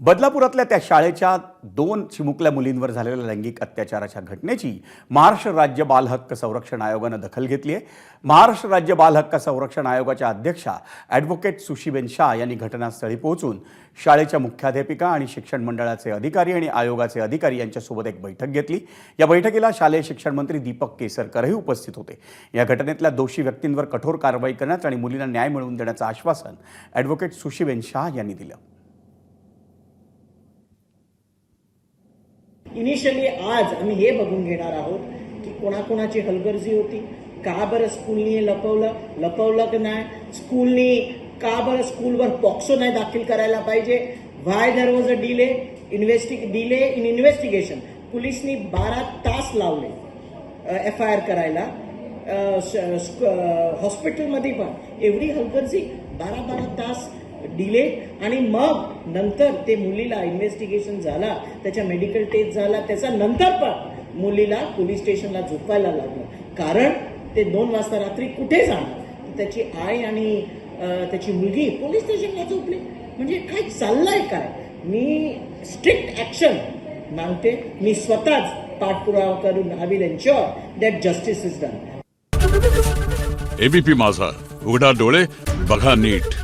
बदलापुरातल्या त्या शाळेच्या दोन चिमुकल्या मुलींवर झालेल्या लैंगिक अत्याचाराच्या घटनेची महाराष्ट्र राज्य बालहक्क संरक्षण आयोगानं दखल घेतली आहे. महाराष्ट्र राज्य बालहक्क संरक्षण आयोगाच्या अध्यक्षा ॲडव्होकेट सुशीबेन शाह यांनी घटनास्थळी पोहोचून शाळेच्या मुख्याध्यापिका आणि शिक्षण मंडळाचे अधिकारी आणि आयोगाचे अधिकारी यांच्यासोबत एक बैठक घेतली. या बैठकीला शालेय शिक्षण मंत्री दीपक केसरकरही उपस्थित होते. या घटनेतल्या दोषी व्यक्तींवर कठोर कारवाई करण्याचं आणि मुलींना न्याय मिळवून देण्याचं आश्वासन ॲडव्होकेट सुशीबेन शाह यांनी दिलं. इनिशियली आज आम्ही हे बघून घेणार आहोत की कोणाकोणाची हलगर्जी होती. का बरं स्कूलनी लपवलं? लपवलं की नाही? स्कूलनी का बरं स्कूलवर पॉक्सो नाही दाखल करायला पाहिजे? Why there was a delay investig delay in investigation पोलिसनी बारा तास लावले एफ आय आर करायला. हॉस्पिटलमध्ये पण. एवढी हलगर्जी बारा बारा तास डिले आणि मग नंतर ते मुलीला इन्व्हेस्टिगेशन झाला त्याच्या मेडिकल टेस्ट झाला त्याचा नंतर पण मुलीला पोलीस स्टेशनला झोपायला लागलं. कारण ते दोन वाजता रात्री कुठे जाणार? त्याची आई आणि त्याची मुलगी पोलीस स्टेशनला झोपली. म्हणजे काय चाललंय काय? मी स्ट्रिक्ट ॲक्शन मागते. मी स्वतःच पाठपुरावा करून I will ensure that justice is done ABP Majha. उघडा डोळे बघा नीट.